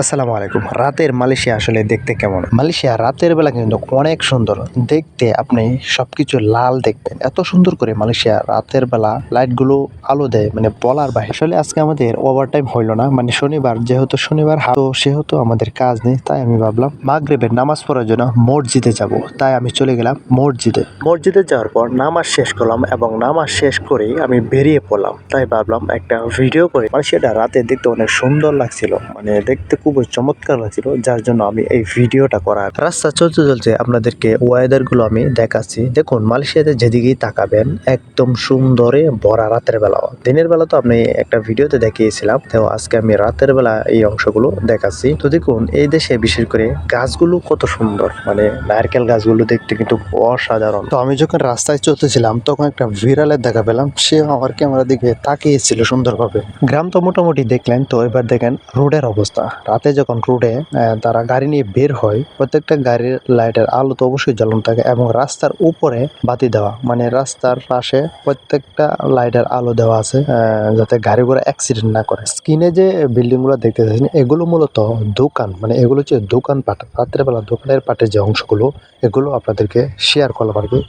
আসসালামু আলাইকুম। রাতের মালয়েশিয়া আসলে দেখতে কেমন? মালয়েশিয়া রাতের বেলা কিন্তু অনেক সুন্দর। দেখতে আপনি সবকিছু লাল দেখবেন। এত সুন্দর করে মালয়েশিয়া রাতের বেলা লাইটগুলো আলো দেয় মানে বলার বাইরে আসলে আজকে আমাদের ওভার টাইম হইল না মানে শনিবার, যেহেতু শনিবার তো সেহেতু আমাদের কাজ নেই, তাই আমি ভাবলাম মাগরেবের নামাজ পড়ার জন্য মসজিদে যাব। তাই আমি চলে গেলাম মসজিদে। মসজিদে যাওয়ার পর নামাজ শেষ করলাম এবং নামাজ শেষ করেই আমি বেরিয়ে পড়লাম। তাই ভাবলাম একটা ভিডিও করে মালয়েশিয়াটা রাতে দেখতে অনেক সুন্দর লাগছিল। মানে দেখতে খুবই চমৎকার লাগছিল, যার জন্য আমি এই ভিডিওটা করার রাস্তা চলতে চলতে আপনাদেরকে ওয়েদারগুলো আমি দেখাচ্ছি। দেখুন, মালয়েশিয়াতে যেদিকেই তাকাবেন, একদম সুন্দরে ভরা রাতের বেলা। দিনের বেলা তো আমি একটা ভিডিওতে দেখিয়েছিলাম, তো আজকে আমি রাতের বেলা এই অংশগুলো দেখাচ্ছি। তো দেখুন, এই দেশে বিশেষ করে গাছগুলো কত সুন্দর মানে নারকেল গাছগুলো দেখতে কিন্তু অসাধারণ। তো আমি যখন রাস্তায় চলতেছিলাম, তখন একটা ভিরালের দেখা পেলাম, সে আমার ক্যামেরা দিকে তাকিয়েছিল সুন্দরভাবে। গ্রাম তো মোটামুটি দেখলেন, তো এবার দেখেন রোডের অবস্থা। রাতে যখন রোডে তারা গাড়ি নিয়ে বের হয়, প্রত্যেকটা গাড়ির লাইটের আলো তো অবশ্যই জ্বালানো থাকে এবং রাস্তার উপরে বাতি দেওয়া। মানে রাস্তার পাশে প্রত্যেকটা লাইটের আলো দেওয়া আছে যাতে গাড়ি ঘোড়া অ্যাক্সিডেন্ট না করে। স্ক্রিনে যে বিল্ডিংগুলো দেখতে পাচ্ছেন এগুলো মূলত দোকান। মানে এগুলো হচ্ছে দোকান পাট। রাত্রেবেলা দোকানের পাটের যে অংশগুলো, এগুলো আপনাদেরকে শেয়ার করলাম আর কি।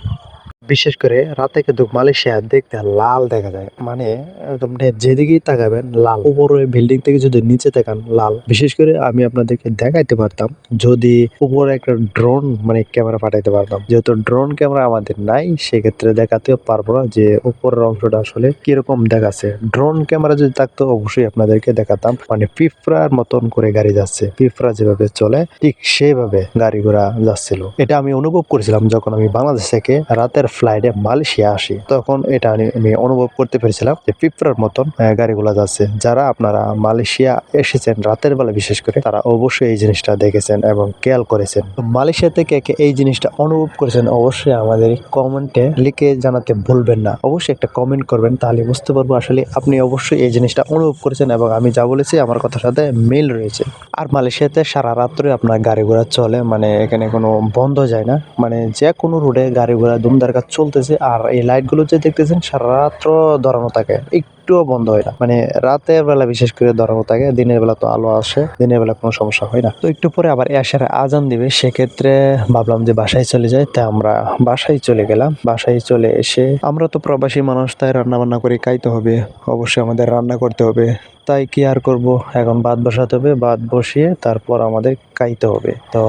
বিশেষ করে রাতে কিন্তু মালয়েশিয়া দেখতে লাল দেখা যায়। মানে একদম যেদিকেই তাকাবেন, লাল। উপরে বিল্ডিং থেকে যদি নিচে তাকান, লাল। বিশেষ করে আমি আপনাদেরকে দেখাইতে পারতাম, যদি উপরে একটা ড্রোন মানে ক্যামেরা পাঠাইতে পারতাম। যেহেতু ড্রোন ক্যামেরা আমাদের নাই, সেক্ষেত্রে দেখাতেও পারব না যে উপরের অংশটা আসলে কীরকম দেখাচ্ছে। ড্রোন ক্যামেরা যদি থাকতো, অবশ্যই আপনাদেরকে দেখাতাম। মানে পিঁপড়ার মতন করে গাড়ি যাচ্ছে। পিঁপড়া যেভাবে চলে, ঠিক সেভাবে গাড়ি ঘোড়া যাচ্ছিল। এটা আমি অনুভব করেছিলাম যখন আমি বাংলাদেশ থেকে রাতের ফ্লাইটে মালয়েশিয়া আসি। তখন এটা আমি অনুভব করতে পেরেছিলাম যে পিঁপড়ার মতন গাড়িগুলো যাচ্ছে। যারা আপনারা মালয়েশিয়া এসেছেন রাতের বেলা বিশেষ করে, তারা অবশ্যই এই জিনিসটা দেখেছেন এবং খেয়াল করেছেন। মালয়েশিয়া থেকে এই জিনিসটা অনুভব করেছেন, অবশ্যই আমাদের কমেন্টে লিখে জানাতে ভুলবেন না। অবশ্যই একটা কমেন্ট করবেন, তাহলে বুঝতে পারব আসলে আপনি অবশ্যই এই জিনিসটা অনুভব করেছেন এবং আমি যা বলেছি আমার কথার সাথে মিল রয়েছে। আর মালয়েশিয়াতে সারা রাত্রে আপনার গাড়ি ঘোড়া চলে মানে এখানে কোনো বন্ধ যায় না। মানে যে কোনো রোডে গাড়ি ঘোড়া দুমদার চলতেছে আর এই লাইটগুলো যে দেখতেছেন সারা রাত্র ধরানো থাকে। একটুও বন্ধ হয় না। মানে রাতের বেলা বিশেষ করে ধরানো থাকে দিনের বেলা তো আলো আসে, দিনের বেলা কোনো সমস্যা হয় না। তো একটু পরে আবার এসার আজান দিবে, সেক্ষেত্রে ভাবলাম যে বাসায় চলে যাই তাই আমরা বাসায় চলে গেলাম। বাসায় চলে এসে আমরা তো প্রবাসী মানুষ, তাই রান্না বান্না করে খাইতে হবে, অবশ্যই আমাদের রান্না করতে হবে। তাই কি আর করব? এখন ভাত বসাতে হবে, ভাত বসিয়ে তারপর আমাদের খাইতে হবে। তো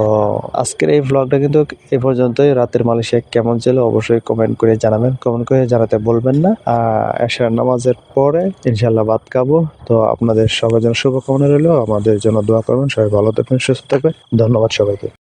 আজকের এই ব্লগটা কিন্তু এ পর্যন্তই। রাতের মালয়েশিয়া কেমন ছিল, অবশ্যই কমেন্ট করে জানাবেন। কমেন্ট করে জানাতে বলবেন না। আর এশার নামাজের পরে ইনশাল্লাহ বাদ খাব। তো আপনাদের সবার জন্য শুভকামনা রইল। আমাদের জন্য দোয়া করবেন। সবাই ভালো থাকবেন, সুস্থ থাকবেন। ধন্যবাদ সবাইকে।